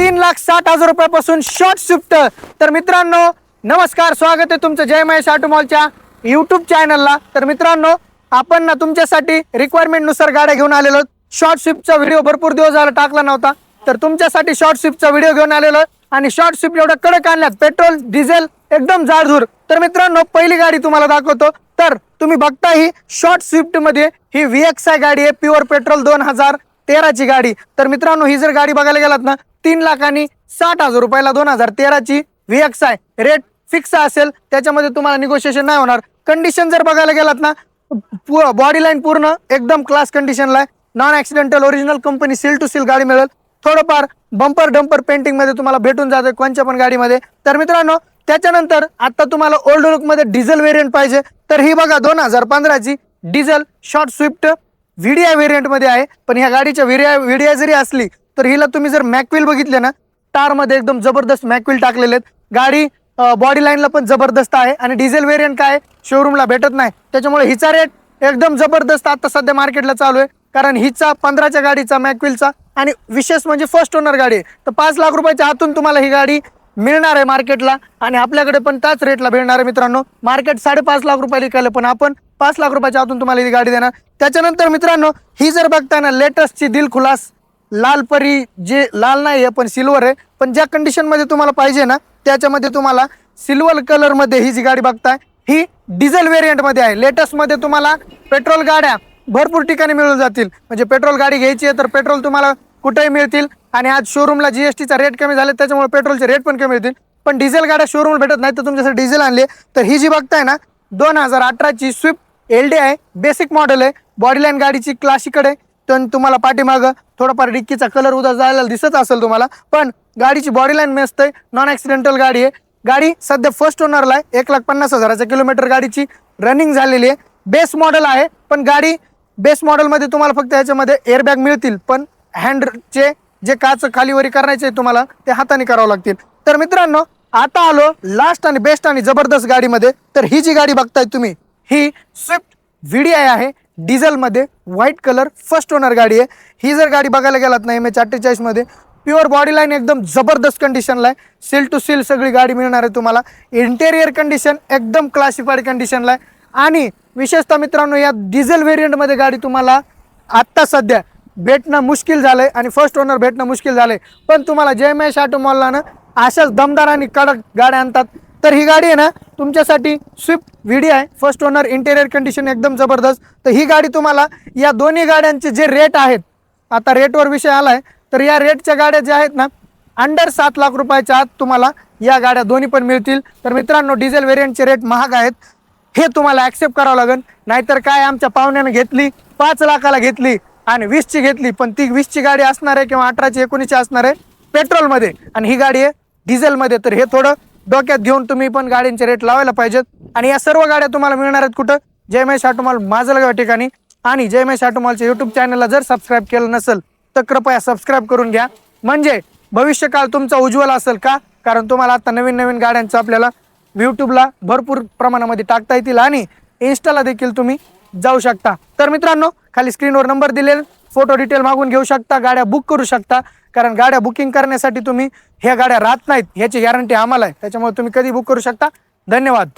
तीन लाख साठ हजार रुपयापासून शॉर्ट शिफ्ट तर मित्रांनो नमस्कार स्वागत आहे तुमचं जय महेश ऑटोमॉलच्या युट्यूब चॅनलला तर मित्रांनो आपण ना तुमच्यासाठी रिक्वायरमेंटनुसार गाड्या घेऊन आलेलो शॉर्ट स्विफ्टचा व्हिडिओ भरपूर दिवस झाला टाकला नव्हता. तर तुमच्यासाठी शॉर्ट स्विफ्टचा व्हिडिओ घेऊन आलेलो आणि शॉर्ट स्विफ्ट एवढं कडक आणल्यात. पेट्रोल डिझेल एकदम जाडधूर. तर मित्रांनो पहिली गाडी तुम्हाला दाखवतो. तर तुम्ही बघता ही शॉर्ट स्विफ्टमध्ये ही व्ही एक्स आय गाडी आहे. प्युअर पेट्रोल दोन हजार तेराची गाडी. तर मित्रांनो ही जर गाडी बघायला गेलात ना तीन लाखांनी साठ हजार रुपयाला दोन हजार तेराची V X I rate fix असेल. त्याच्यामध्ये तुम्हाला निगोशिएशन नाही होणार. कंडिशन जर बघायला गेलात ना बॉडी लाईन पूर्ण एकदम क्लास कंडिशनला आहे. Non accidental original company seal to seal गाडी मिळेल. थोडंफार बंपर डंपर पेंटिंगमध्ये तुम्हाला भेटून जाते कोणत्या पण गाडीमध्ये. तर मित्रांनो त्याच्यानंतर आता तुम्हाला ओल्ड लुकमध्ये डिझेल व्हेरियंट पाहिजे. तर ही बघा दोन हजार पंधराची डिझेल शॉर्ट स्विफ्ट व्हीडीआय व्हेरियंटमध्ये आहे. पण ह्या गाडीच्या व्हिडिया व्हिडिया जरी असली तर हिला तुम्ही जर मॅकविल बघितले ना टारमध्ये एकदम जबरदस्त मॅकविल टाकलेले आहेत. गाडी बॉडी लाईनला पण जबरदस्त आहे आणि डिझेल वेरियंट काय शोरूमला भेटत नाही. त्याच्यामुळे हिचा रेट एकदम जबरदस्त आता सध्या मार्केटला चालू आहे. कारण हिचा पंधराच्या गाडीचा मॅकविलचा आणि विशेष म्हणजे फर्स्ट ओनर गाडी आहे. तर पाच लाख रुपयाच्या आतून तुम्हाला ही गाडी मिळणार आहे मार्केटला आणि आपल्याकडे पण त्याच रेटला मिळणार आहे मित्रांनो. मार्केट साडेपाच लाख रुपयाला विकायला पण आपण पाच लाख रुपयाच्या हातून तुम्हाला ही गाडी देणार. त्याच्यानंतर मित्रांनो ही जर बघताय ना लेटेस्टची दिल खुलास लाल परी जे लाल नाही आहे पण सिल्वर आहे. पण ज्या कंडिशनमध्ये तुम्हाला पाहिजे ना त्याच्यामध्ये तुम्हाला सिल्वर कलरमध्ये ही जी गाडी बघताय ही डिझेल व्हेरियंटमध्ये आहे. लेटेस्टमध्ये तुम्हाला पेट्रोल गाड्या भरपूर ठिकाणी मिळून जातील. म्हणजे पेट्रोल गाडी घ्यायची आहे तर पेट्रोल तुम्हाला कुठेही मिळतील. आणि आज शोरूमला जी एस टीचा रेट कमी झाले त्याच्यामुळे पेट्रोलचे रेट पण कमी होतील. पण डिझेल गाड्या शोरूमला भेटत नाही तर तुमच्यासाठी डिझेल आणले तर ही जी बघताय ना दोन हजार अठराची स्विफ्ट एल डी आहे बेसिक मॉडेल आहे. बॉडीलाईन गाडीची क्लासिकड आहे. तर तुम्हाला पाठीमागं थोडाफार डिक्कीचा कलर उद्या जायला दिसत असेल तुम्हाला पण गाडीची बॉडी लाईन मस्त आहे नॉन ॲक्सिडेंटल गाडी आहे. गाडी सध्या फर्स्ट ओनरला आहे. एक लाख पन्नास हजाराच्या किलोमीटर गाडीची रनिंग झालेली आहे. बेस मॉडेल आहे पण गाडी बेस मॉडेलमध्ये तुम्हाला फक्त याच्यामध्ये एअरबॅग मिळतील पण हँडचे जे काच खालीवरी करायचे तुम्हाला ते हाताने करावं लागतील. तर मित्रांनो आता आलो लास्ट आणि बेस्ट आणि जबरदस्त गाडीमध्ये. तर ही जी गाडी बघताय तुम्ही ही स्विफ्ट व्ही आय आहे. डिझेलमध्ये व्हाईट कलर फर्स्ट ओनर गाडी आहे. ही जर गाडी बघायला गेलात ना एम एच अठ्ठेचाळीसमध्ये प्युअर बॉडी लाईन एकदम जबरदस्त कंडिशनला आहे. सील टू सील सगळी गाडी मिळणार आहे तुम्हाला. इंटेरियर कंडिशन एकदम क्लासिफाईड कंडिशनला आहे. आणि विशेषतः मित्रांनो या डिझेल व्हेरियंटमध्ये गाडी तुम्हाला आत्ता सध्या भेटणं मुश्किल झालं आहे आणि फर्स्ट ओनर भेटणं मुश्किल झालं आहे पण तुम्हाला जे एम एस ऑटो मॉलला ना अशाच दमदार आणि कडक गाड्या आणतात. तर ही गाडी आहे ना तुमच्यासाठी स्विफ्ट व्ही डी आहे. फर्स्ट ओनर इंटेरियर कंडिशन एकदम जबरदस्त. तर ही गाडी तुम्हाला या दोन्ही गाड्यांचे जे रेट आहेत आता रेटवर विषय आला आहे तर या रेटच्या गाड्या ज्या आहेत ना अंडर सात लाख रुपयाच्या आत तुम्हाला या गाड्या दोन्ही पण मिळतील. तर मित्रांनो डिझेल व्हेरियंटचे रेट महाग आहेत. हे तुम्हाला ॲक्सेप्ट करावं लागेल. नाहीतर काय आमच्या पाहुण्यानं घेतली पाच लाखाला घेतली आणि वीसची घेतली पण ती वीसची गाडी असणार आहे किंवा अठराची एकोणीसची असणार आहे पेट्रोलमध्ये. आणि ही गाडी आहे डिझेलमध्ये तर हे थोडं डोक्यात घेऊन तुम्ही पण गाड्यांचे रेट लावायला पाहिजेत. आणि या सर्व गाड्या तुम्हाला मिळणार आहेत कुठं? जय महेश ऑटोमॉल माझं या ठिकाणी. आणि जय महेश ऑटोमॉलच्या युट्यूब चॅनलला जर सबस्क्राईब केलं नसेल तर कृपया सबस्क्राईब करून घ्या. म्हणजे भविष्यकाळ तुमचा उज्ज्वल असेल का? कारण तुम्हाला आता नवीन नवीन गाड्यांचं आपल्याला यूट्यूबला भरपूर प्रमाणामध्ये टाकता येतील आणि इन्स्टाला देखील तुम्ही जाऊ शकता. तर मित्रांनो खाली स्क्रीनवर नंबर दिलेला फोटो डिटेल मागून घेऊ शकता गाड्या बुक करू शकता. कारण गाड्या बुकिंग करण्यासाठी तुम्ही ह्या गाड्या राहत नाहीत ह्याची गॅरंटी आम्हाला आहे. त्याच्यामुळे तुम्ही कधी बुक करू शकता? धन्यवाद.